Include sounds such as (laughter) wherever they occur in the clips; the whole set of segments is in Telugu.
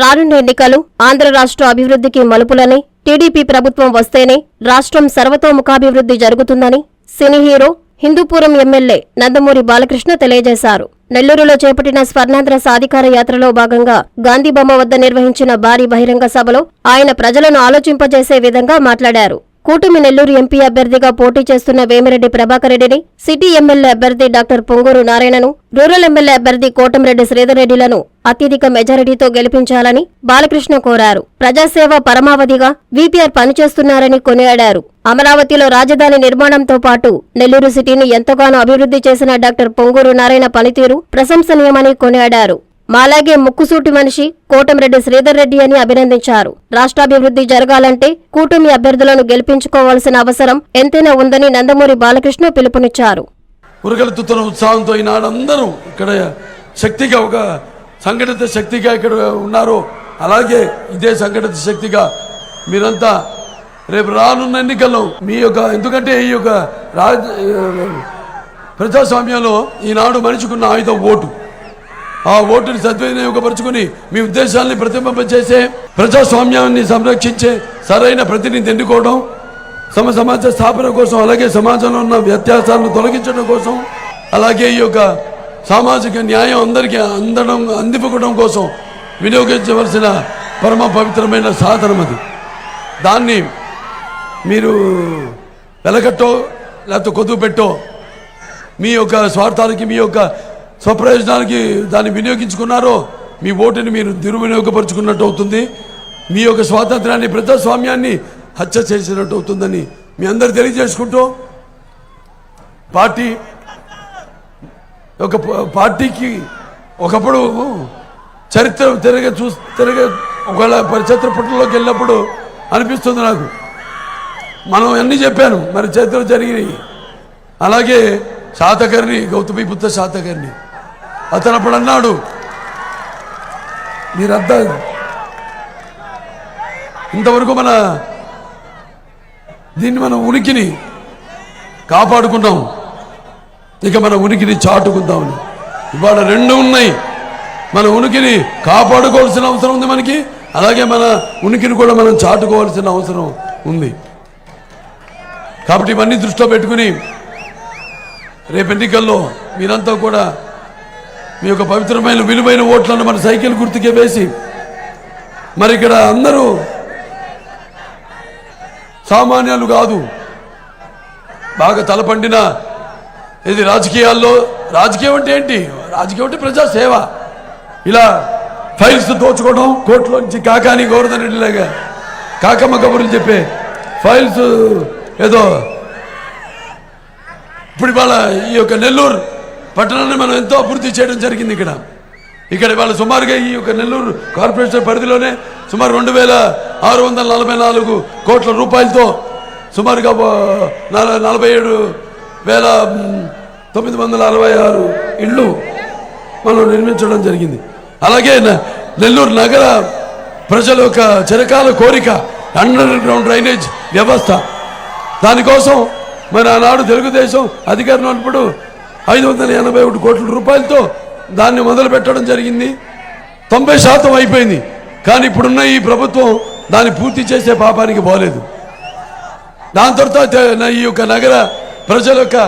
రానున్న ఎన్నికలు ఆంధ్ర రాష్ట్ర అభివృద్ధికి మలుపులని టీడీపీ ప్రభుత్వం వస్తేనే రాష్ట్రం సర్వతోముఖాభివృద్ధి జరుగుతుందని cine hero Hindupuram MLA Nandamuri Balakrishna తెలియజేశారు. నెల్లూరులో చేపట్టిన స్వర్ణాంధ్ర సాధికార యాత్రలో భాగంగా గాంధీబొమ్మ వద్ద నిర్వహించిన భారీ బహిరంగ సభలో ఆయన ప్రజలను ఆలోచింపజేసే విధంగా మాట్లాడారు. కూటమి నెల్లూరు ఎంపీ అభ్యర్థిగా పోటీ చేస్తున్న వేమిరెడ్డి ప్రభాకర్ రెడ్డిని సిటీ ఎమ్మెల్యే అభ్యర్థి డాక్టర్ పొంగూరు నారాయణను రూరల్ ఎమ్మెల్యే అభ్యర్థి కోటంరెడ్డి శ్రీధర్ రెడ్డిలను అత్యధిక మెజారిటీతో గెలిపించాలని బాలకృష్ణ కోరారు. ప్రజాసేవ పరమావధిగా వీపీఆర్ పనిచేస్తున్నారని కొనియాడారు. అమరావతిలో రాజధాని నిర్మాణంతో పాటు నెల్లూరు సిటీని ఎంతగానో అభివృద్ధి చేసిన డాక్టర్ పొంగూరు నారాయణ పనితీరు ప్రశంసనీయమని కొనియాడారు. మాలాగే ముక్కుసూటి మనిషి కోటంరెడ్డి శ్రీధర్ రెడ్డి అని అభినందించారు. రాష్ట్రాభివృద్ధి జరగాలంటే కూటమి అభ్యర్థులను గెలిపించుకోవాల్సిన అవసరం ఎంతైనా ఉందని నందమూరి బాలకృష్ణ పిలుపునిచ్చారు. ఉత్సాహంతో ఈనాడు అందరూ ఇక్కడ శక్తిగా ఒక సంఘటిత శక్తిగా ఇక్కడ ఉన్నారో అలాగే ఇదే సంఘటిత శక్తిగా మీరంతా రేపు రానున్న ఎన్నికల్లో మీ యొక్క ఎందుకంటే ఈ యొక్క రాజ ప్రజాస్వామ్యంలో ఈనాడు మనిషికున్న ఆయుధం ఓటు. ఆ ఓటుని సద్వినియోగపరుచుకుని మీ ఉద్దేశాన్ని ప్రతిబింబించేసే ప్రజాస్వామ్యాన్ని సంరక్షించే సరైన ప్రతినిధి ఎన్నుకోవడం సమ సమాజ స్థాపన కోసం అలాగే సమాజంలో ఉన్న వ్యత్యాసాలను తొలగించడం కోసం అలాగే ఈ యొక్క సామాజిక న్యాయం అందరికీ అందడం అందిపుకోవడం కోసం వినియోగించవలసిన పరమ పవిత్రమైన సాధనం అది. దాన్ని మీరు వెలగట్టో లేకపోతే కొద్దు పెట్టో మీ యొక్క స్వార్థాలకి మీ యొక్క స్వప్రయోజనాలకి దాన్ని వినియోగించుకున్నారో మీ ఓటుని మీరు దుర్వినియోగపరుచుకున్నట్టు అవుతుంది. మీ యొక్క స్వాతంత్రాన్ని ప్రజాస్వామ్యాన్ని హత్య చేసినట్టు అవుతుందని మీ అందరు తెలియజేసుకుంటూ పార్టీ ఒక పార్టీకి ఒకప్పుడు చరిత్ర తిరగ చూ తిరగ ఒకవేళ చరిత్ర పుట్టలోకి వెళ్ళినప్పుడు అనిపిస్తుంది నాకు. మనం అన్నీ చెప్పాను మరి చరిత్రలో జరిగినాయి. అలాగే శాతకర్ణి బుద్ధ శాతకర్ణి. అతను అప్పుడు అన్నాడు మీరంతా ఇంతవరకు మన దీన్ని మనం ఉనికిని కాపాడుకున్నాం. ఇక మన ఉనికిని చాటుకుందామని. ఇవాళ రెండు ఉన్నాయి. మన ఉనికిని కాపాడుకోవాల్సిన అవసరం ఉంది మనకి. అలాగే మన ఉనికిని కూడా మనం చాటుకోవాల్సిన అవసరం ఉంది. కాబట్టి ఇవన్నీ దృష్టిలో పెట్టుకుని రేపు ఎన్నికల్లో మీరంతా కూడా మీ యొక్క పవిత్రమైన విలువైన ఓట్లను మన సైకిల్ గుర్తుకే వేసి మరి ఇక్కడ అందరూ సామాన్యాలు కాదు బాగా తలపండిన ఇది రాజకీయాల్లో రాజకీయం అంటే ఏంటి? రాజకీయం అంటే ప్రజా సేవ. ఇలా ఫైల్స్ దోచుకోవడం కోర్టులోంచి కాకాని గోవర్ధన్ రెడ్డిలాగా కాకమ్మ కబుర్లు చెప్పే ఫైల్స్ ఏదో ఇప్పుడు ఇవాళ ఈ యొక్క నెల్లూరు పట్టణాన్ని మనం ఎంతో అభివృద్ధి చేయడం జరిగింది ఇక్కడ. ఇక్కడ ఇవాళ సుమారుగా ఈ యొక్క నెల్లూరు కార్పొరేషన్ పరిధిలోనే సుమారు రెండు వేల ఆరు వందల నలభై నాలుగు కోట్ల రూపాయలతో సుమారుగా నలభై ఏడు వేల తొమ్మిది వందల అరవై ఆరు ఇళ్ళు మనం నిర్మించడం జరిగింది. అలాగే నెల్లూరు నగర ప్రజల యొక్క చిరకాల కోరిక అండర్ గ్రౌండ్ డ్రైనేజ్ వ్యవస్థ. దానికోసం మరి ఆనాడు తెలుగుదేశం అధికారం ఉన్నప్పుడు ఐదు వందల ఎనభై ఒకటి కోట్ల రూపాయలతో దాన్ని మొదలు పెట్టడం జరిగింది. తొంభై శాతం అయిపోయింది. కానీ ఇప్పుడున్న ఈ ప్రభుత్వం దాన్ని పూర్తి చేసే పాపానికి పోలేదు. దాని తర్వాత ఈ యొక్క నగర ప్రజల యొక్క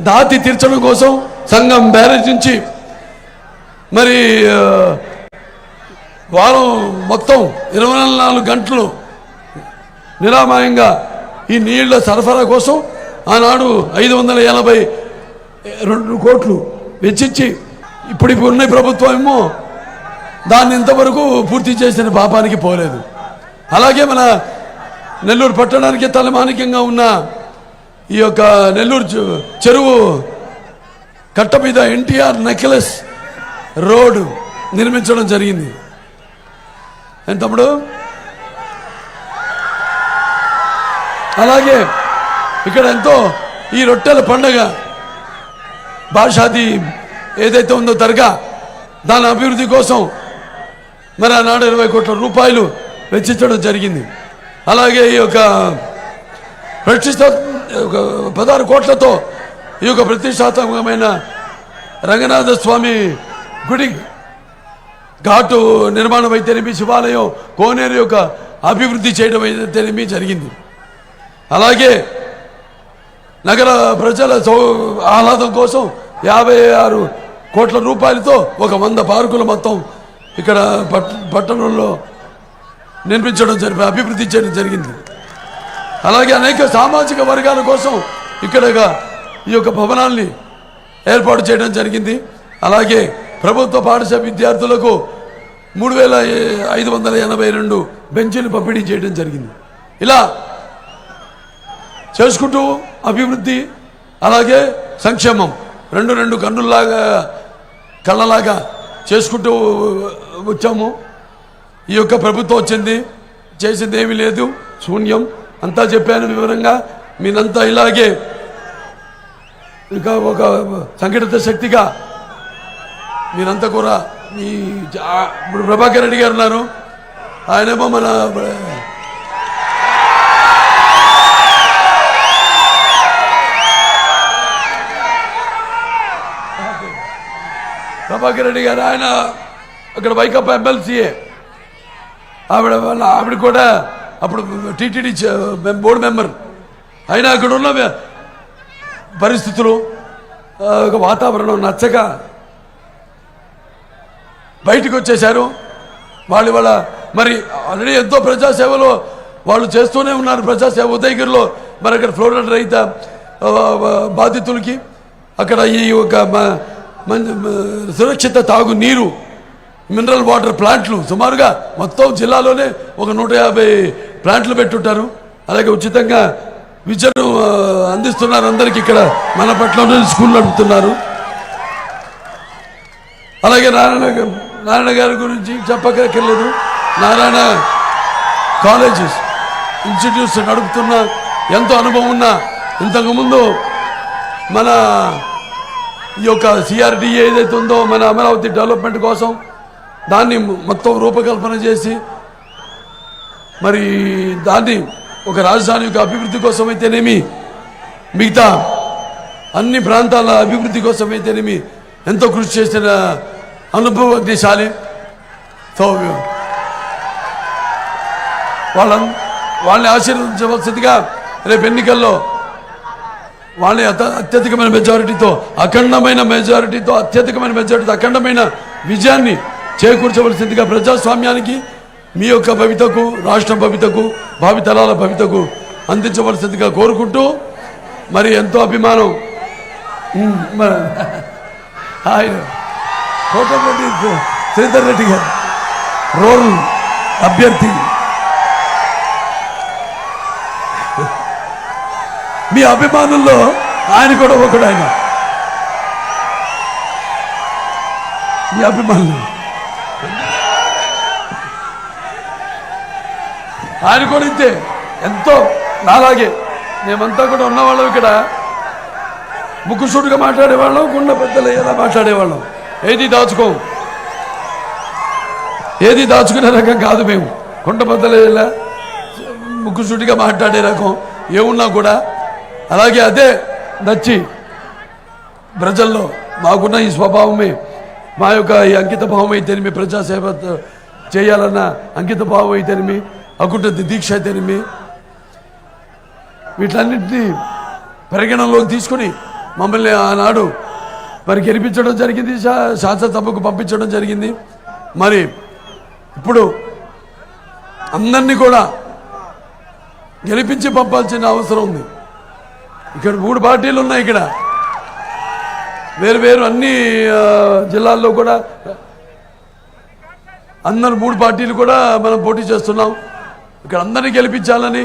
దాతి తీర్చడం కోసం సంఘం బ్యారేజ్ నుంచి మరి వారం మొత్తం ఇరవై నాలుగు గంటలు నిరామయంగా ఈ నీళ్ళ సరఫరా కోసం ఆనాడు ఐదు వందల ఎనభై రెండు కోట్లు వెచ్చించి ఇప్పుడు ఇప్పుడు ఉన్న ప్రభుత్వం ఏమో. దాన్ని ఇంతవరకు పూర్తి చేసిన పాపానికి పోలేదు. అలాగే మన నెల్లూరు పట్టణానికి తలమానికంగా ఉన్న ఈ యొక్క నెల్లూరు చె- చెరువు కట్ట మీద ఎన్టీఆర్ నెక్లెస్ రోడ్ నిర్మించడం జరిగింది. ఏం తమ్ముడు? అలాగే ఇక్కడ ఎంతో ఈ రొట్టెల పండగ భాషాది ఏదైతే ఉందో దర్గా దాని అభివృద్ధి కోసం మరి ఆనాడు ఇరవై కోట్ల రూపాయలు వెచ్చించడం జరిగింది. అలాగే ఈ యొక్క ప్రతిష్ట పదహారు కోట్లతో ఈ యొక్క ప్రతిష్టాత్మకమైన రంగనాథ స్వామి గుడి ఘాటు నిర్మాణం అయితేనేమి శివాలయం కోనేరు యొక్క అభివృద్ధి చేయడం అయితేనేమి జరిగింది. అలాగే నగర ప్రజల ఆహ్లాదం కోసం యాభై ఆరు కోట్ల రూపాయలతో ఒక వంద పార్కులు మొత్తం ఇక్కడ పట్టణంలో నిర్మించడం జరిపి అభివృద్ధి చేయడం జరిగింది. అలాగే అనేక సామాజిక వర్గాల కోసం ఇక్కడ ఈ యొక్క భవనాల్ని ఏర్పాటు చేయడం జరిగింది. అలాగే ప్రభుత్వ పాఠశాల విద్యార్థులకు మూడు వేల ఐదు వందల ఎనభై రెండు బెంచీలు పంపిణీ చేయడం జరిగింది. ఇలా చేసుకుంటూ అభివృద్ధి అలాగే సంక్షేమం రెండు రెండు కన్నుల్లాగా కళ్ళలాగా చేసుకుంటూ వచ్చాము. ఈ యొక్క ప్రభుత్వం వచ్చింది చేసింది ఏమీ లేదు శూన్యం. అంతా చెప్పాను వివరంగా. మీరంతా ఇలాగే ఇంకా ఒక సంఘటిత శక్తిగా మీరంతా కూడా మీ ఇప్పుడు ప్రభాకర్ రెడ్డి గారు ఉన్నారు. ఆయనేమో మన ప్రభాకర్ రెడ్డి గారు ఆయన అక్కడ వైకప్ప ఎమ్మెల్సీఏ ఆవిడ వాళ్ళ ఆవిడ కూడా అప్పుడు టీటీడీ బోర్డు మెంబర్ అయినా అక్కడ ఉన్న పరిస్థితులు ఒక వాతావరణం నచ్చక బయటకు వచ్చేశారు. వాళ్ళు వాళ్ళ మరి ఆల్రెడీ ఎంతో ప్రజాసేవలో వాళ్ళు చేస్తూనే ఉన్నారు. ప్రజాసేవ ఉదయగిరిలో మరి అక్కడ ఫ్లోరైడ్ రైత బాధితులకి అక్కడ ఈ ఒక మ- మ- సురక్షిత తాగు నీరు మినరల్ వాటర్ ప్లాంట్లు సుమారుగా మొత్తం జిల్లాలోనే ఒక నూట యాభై ప్లాంట్లు పెట్టుంటారు. అలాగే ఉచితంగా విద్యను అందిస్తున్నారు అందరికీ ఇక్కడ మన పట్ల స్కూల్ నడుపుతున్నారు అలాగే నారాయణ నారాయణ గారి గురించి చెప్పక్కర్లేదు. నారాయణ కాలేజెస్ ఇన్స్టిట్యూట్స్ నడుపుతున్న ఎంతో అనుభవం ఉన్న ఇంతకుముందు మన ఈ యొక్క సిఆర్డీఏ ఏదైతే ఉందో మన అమరావతి డెవలప్మెంట్ కోసం దాన్ని మొత్తం రూపకల్పన చేసి మరి దాన్ని ఒక రాజధాని యొక్క అభివృద్ధి కోసం మిగతా అన్ని ప్రాంతాల అభివృద్ధి కోసం అయితేనేమి ఎంతో కృషి చేసిన అనుభవజ్ఞశాలి సో వాళ్ళ వాళ్ళని ఆశీర్వదించవలసిందిగా రేపు ఎన్నికల్లో వాళ్ళని అత అత్యధికమైన మెజారిటీతో అఖండమైన మెజారిటీతో అత్యధికమైన మెజారిటీతో అఖండమైన విజయాన్ని చేకూర్చవలసిందిగా ప్రజాస్వామ్యానికి మీ యొక్క భవితకు రాష్ట్ర భవితకు భావితరాల భవితకు అందించవలసిందిగా కోరుకుంటూ మరి ఎంతో అభిమానం. (laughs) ఆయన కోటరెడ్డి శ్రీధర్ రెడ్డి గారు రోల్ అభ్యర్థి. మీ అభిమానుల్లో ఆయన కూడా ఒకడు ఆయన. మీ అభిమానులు. ఆయన కొనితే ఎంతో నాలాగే. మేమంతా కూడా ఉన్నవాళ్ళం ఇక్కడ. ముక్కుసూటిగా మాట్లాడేవాళ్ళం గుండె పెద్దలు ఎలా మాట్లాడేవాళ్ళం. ఏది దాచుకోం? ఏది దాచుకునే రకం కాదు మేము. కుండ పెద్దలయ్యేలా ముక్కుసూటిగా మాట్లాడే రకం ఏమున్నా కూడా. అలాగే అదే నచ్చి ప్రజల్లో మాకున్న ఈ స్వభావమే. మా యొక్క ఈ అంకిత భావం అయితేనేమి ప్రజాసేవ చేయాలన్న అంకిత భావం అయితేనేమి అకుంఠ దీక్ష అయితేనేమి వీటన్నింటినీ పరిగణనలోకి తీసుకుని మమ్మల్ని ఆనాడు మరి గెలిపించడం జరిగింది శా- శాసనసభకు పంపించడం జరిగింది. మరి ఇప్పుడు అందరినీ కూడా గెలిపించి పంపాల్సిన అవసరం ఉంది. ఇక్కడ మూడు పార్టీలు ఉన్నాయి ఇక్కడ. వేరు వేరు అన్ని జిల్లాల్లో కూడా అందరు మూడు పార్టీలు కూడా మనం పోటీ చేస్తున్నాం. ఇక్కడ అందరినీ గెలిపించాలని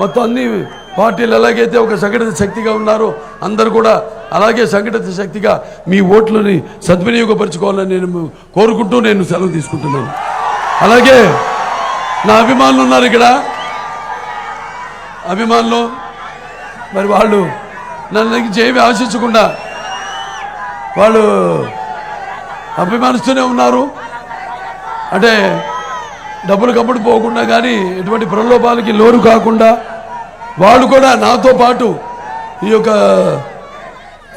మొత్తం అన్ని పార్టీలు ఎలాగైతే ఒక సంఘటిత శక్తిగా ఉన్నారో అందరూ కూడా అలాగే సంఘటిత శక్తిగా మీ ఓట్లని సద్వినియోగపరచుకోవాలని నేను కోరుకుంటూ నేను సెలవు తీసుకుంటున్నాను. అలాగే నా అభిమానులు ఉన్నారు ఇక్కడ. అభిమానులు మరి వాళ్ళు నన్ను నుంచి ఆశించకుండా వాళ్ళు అభిమానిస్తూనే ఉన్నారు. అంటే డబ్బులు కమ్ముడు పోకుండా కానీ ఎటువంటి ప్రలోభాలకి లోను కాకుండా వాళ్ళు కూడా నాతో పాటు ఈ యొక్క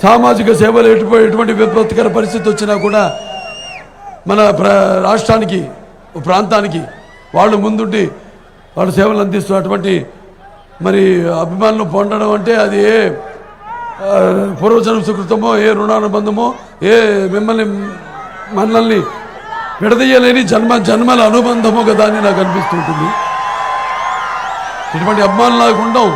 సామాజిక సేవలు ఎటు ఎటువంటి విపత్కర పరిస్థితి వచ్చినా కూడా మన రాష్ట్రానికి ప్రాంతానికి వాళ్ళు ముందుండి వాళ్ళ సేవలు అందిస్తున్నటువంటి మరి అభిమానులు పొందడం అంటే అది ఏ పూర్వజన్మ సుకృతమో ఏ రుణానుబంధమో ఏ మిమ్మల్ని మనల్ని విడదీయలేని జన్మ జన్మల అనుబంధమో కదా అని నాకు అనిపిస్తుంటుంది. ఇటువంటి అభిమానులు నాకు ఉండవు.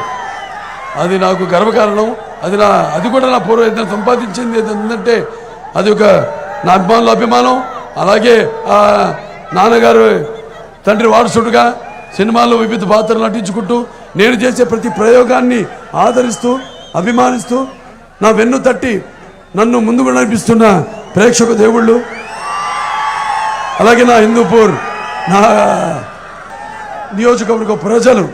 అది నాకు గర్వకారణం. అది నా అది కూడా నా పూర్వయత్నం సంపాదించింది ఏంటంటే అది ఒక నా అభిమానుల అభిమానం. అలాగే ఆ నాన్నగారు తండ్రి వారసుడుగా సినిమాల్లో వివిధ పాత్రలు నటించుకుంటూ నేను చేసే ప్రతి ప్రయోగాన్ని ఆదరిస్తూ అభిమానిస్తూ నా వెన్ను తట్టి నన్ను ముందుకు నడిపిస్తున్న ప్రేక్షక దేవుళ్ళు అలాగే నా హిందూపూర్ నా నియోజకవర్గ ప్రజలు.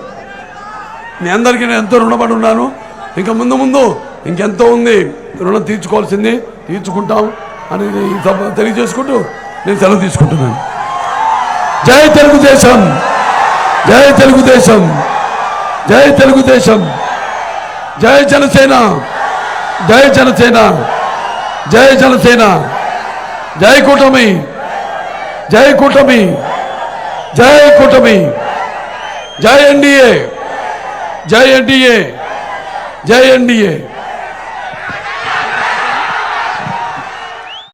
మీ అందరికీ నేను ఎంతో రుణపడి ఉన్నాను. ఇంకా ముందు ముందు ఇంకెంతో ఉంది. రుణం తీర్చుకోవాల్సింది తీర్చుకుంటాం అని ఈ తెలియజేసుకుంటూ నేను సెలవు తీసుకుంటున్నాను. జై తెలుగుదేశం! జై తెలుగుదేశం! జై తెలుగుదేశం! జై జనసేన జై జనసేన జై జనసేన జై కూటమి జై కూటమి జై కూటమి జై ఎన్డీఏ జై ఎన్డీఏ జై ఎన్డీఏ